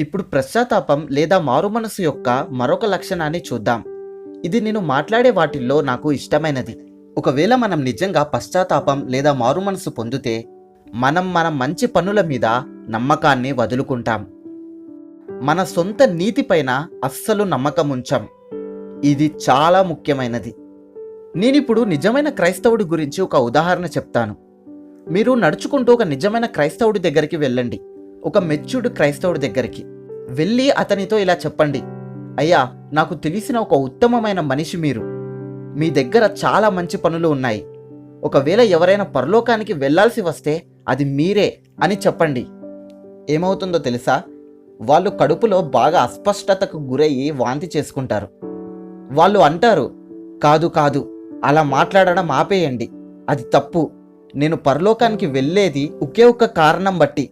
ఇప్పుడు పశ్చాత్తాపం లేదా మారుమనసు యొక్క మరొక లక్షణాన్ని చూద్దాం. ఇది నేను మాట్లాడే వాటిల్లో నాకు ఇష్టమైనది. ఒకవేళ మనం నిజంగా పశ్చాత్తాపం లేదా మారుమనసు పొందితే మనం మన మంచి పనుల మీద నమ్మకాన్ని వదులుకుంటాం. మన సొంత నీతిపైన అస్సలు నమ్మకం ఉంచాం. ఇది చాలా ముఖ్యమైనది. నేనిప్పుడు నిజమైన క్రైస్తవుడి గురించి ఒక ఉదాహరణ చెప్తాను. మీరు నడుచుకుంటూ ఒక నిజమైన క్రైస్తవుడి దగ్గరికి వెళ్ళండి. ఒక మెచ్యూర్డ్ క్రైస్తవుడి దగ్గరికి వెళ్ళి అతనితో ఇలా చెప్పండి. అయ్యా నాకు తెలిసిన ఒక ఉత్తమమైన మనిషి మీరు. మీ దగ్గర చాలా మంచి పనులు ఉన్నాయి. ఒకవేళ ఎవరైనా పరలోకానికి వెళ్ళాల్సి వస్తే అది మీరే అని చెప్పండి. ఏమవుతుందో తెలుసా? వాళ్ళు కడుపులో బాగా అస్పష్టతకు గురయ్యి వాంతి చేసుకుంటారు. వాళ్ళు అంటారు కాదు కాదు అలా మాట్లాడడం ఆపేయండి. అది తప్పు. నేను పరలోకానికి వెళ్ళేది ఒకే ఒక్క కారణం బట్టి.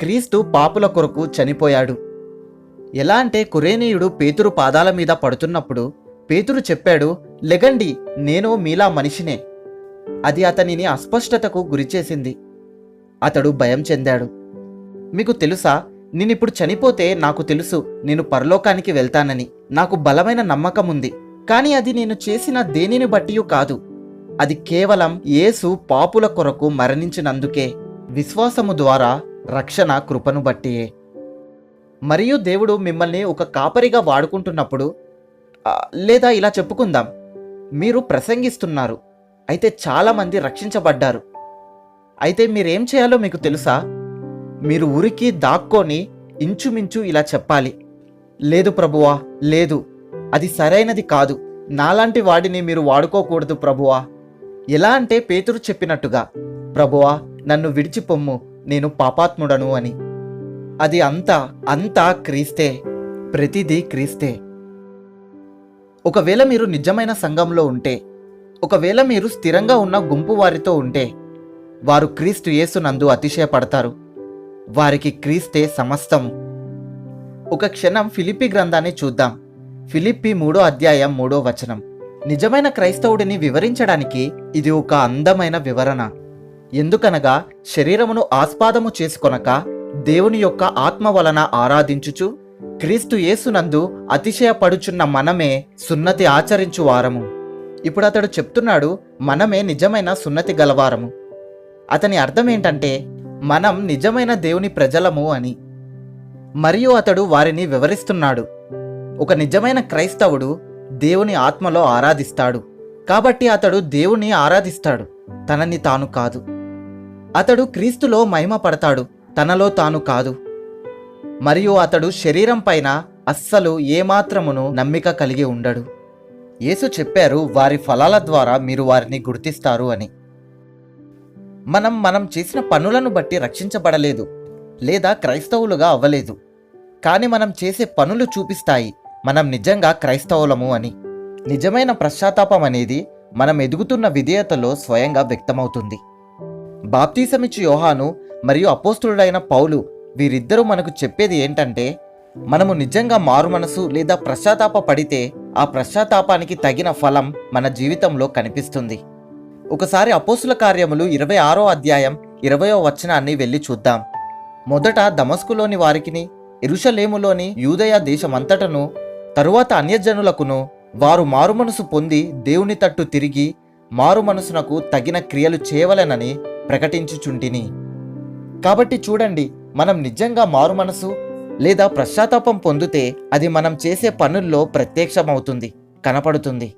క్రీస్తు పాపుల కొరకు చనిపోయాడు. ఎలా అంటే కురేనీయుడు పేతురు పాదాల మీద పడుతున్నప్పుడు పేతురు చెప్పాడు లెగండి నేను మీలా మనిషినే. అది అతనిని అస్పష్టతకు గురిచేసింది అతడు భయం చెందాడు. మీకు తెలుసా నేనిప్పుడు చనిపోతే నాకు తెలుసు నేను పరలోకానికి వెళ్తానని. నాకు బలమైన నమ్మకం ఉంది కానీ అది నేను చేసిన దేనిని బట్టియూ కాదు. అది కేవలం యేసు పాపుల కొరకు మరణించినందుకే. విశ్వాసము ద్వారా రక్షణ కృపను బట్టియే మరియు దేవుడు మిమ్మల్ని ఒక కాపరిగా వాడుకుంటున్నప్పుడు లేదా ఇలా చెప్పుకుందాం మీరు ప్రసంగిస్తున్నారు అయితే చాలామంది రక్షించబడ్డారు. అయితే మీరేం చేయాలో మీకు తెలుసా? మీరు ఉరికి దాక్కొని ఇంచుమించు ఇలా చెప్పాలి లేదు ప్రభువా లేదు అది సరైనది కాదు నాలాంటి వాడిని మీరు వాడుకోకూడదు ప్రభువా. ఎలా అంటే పేతురు చెప్పినట్టుగా ప్రభువా నన్ను విడిచిపొమ్ము నేను పాపాత్ముడను అని. అది అంతా అంతా క్రీస్తే ప్రతిదీ క్రీస్తే. ఒకవేళ మీరు నిజమైన సంఘంలో ఉంటే ఒకవేళ మీరు స్థిరంగా ఉన్న గుంపు వారితో ఉంటే వారు క్రీస్తు యేసునందు అతిశయపడతారు. వారికి క్రీస్తే సమస్తం. ఒక క్షణం ఫిలిప్పి గ్రంథాన్ని చూద్దాం. ఫిలిప్పి మూడో అధ్యాయం మూడో వచనం. నిజమైన క్రైస్తవుడిని వివరించడానికి ఇది ఒక అందమైన వివరణ. ఎందుకనగా శరీరమును ఆస్పాదము చేసుకొనక దేవుని యొక్క ఆత్మ వలన ఆరాధించుచు క్రీస్తు యేసునందు అతిశయపడుచున్న మనమే సున్నతి ఆచరించు వారము. ఇప్పుడు అతడు చెప్తున్నాడు మనమే నిజమైన సున్నతి గలవారము. అతని అర్థం ఏంటంటే మనం నిజమైన దేవుని ప్రజలము అని. మరియు అతడు వారిని వివరిస్తున్నాడు. ఒక నిజమైన క్రైస్తవుడు దేవుని ఆత్మలో ఆరాధిస్తాడు. కాబట్టి అతడు దేవుని ఆరాధిస్తాడు. తనని తాను కాదు. అతడు క్రీస్తులో మహిమ పడతాడు తనలో తాను కాదు. మరియు అతడు శరీరం పైన అస్సలు ఏమాత్రమును నమ్మిక కలిగి ఉండడు. యేసు చెప్పారు వారి ఫలాల ద్వారా మీరు వారిని గుర్తిస్తారు అని. మనం మనం చేసిన పనులను బట్టి రక్షించబడలేదు లేదా క్రైస్తవులుగా అవ్వలేదు. కానీ మనం చేసే పనులు చూపిస్తాయి మనం నిజంగా క్రైస్తవులము అని. నిజమైన పశ్చాత్తాపం అనేది మనం ఎదుగుతున్న విధేయతలో స్వయంగా వ్యక్తమవుతుంది. బాప్తీసమిచ్చు యోహాను మరియు అపోస్తుడైన పౌలు వీరిద్దరూ మనకు చెప్పేది ఏంటంటే మనము నిజంగా మారు మనసు లేదా పశ్చాత్తాప పడితే ఆ పశ్చాత్తాపానికి తగిన ఫలం మన జీవితంలో కనిపిస్తుంది. ఒకసారి అపోసుల కార్యములు ఇరవై ఆరో అధ్యాయం ఇరవయో వచనాన్ని వెళ్ళి చూద్దాం. మొదట దమస్కులోని వారికిని ఇరుషలేములోని యూదయ దేశమంతటను తరువాత అన్యజనులకును వారు మారుమనసు పొంది దేవుని తట్టు తిరిగి మారుమనసునకు తగిన క్రియలు చేయవలెనని ప్రకటించుచుంటిని. కాబట్టి చూడండి మనం నిజంగా మారు మనసు లేదా పశ్చాత్తాపం పొందితే అది మనం చేసే పనుల్లో ప్రత్యక్షమవుతుంది కనపడుతుంది.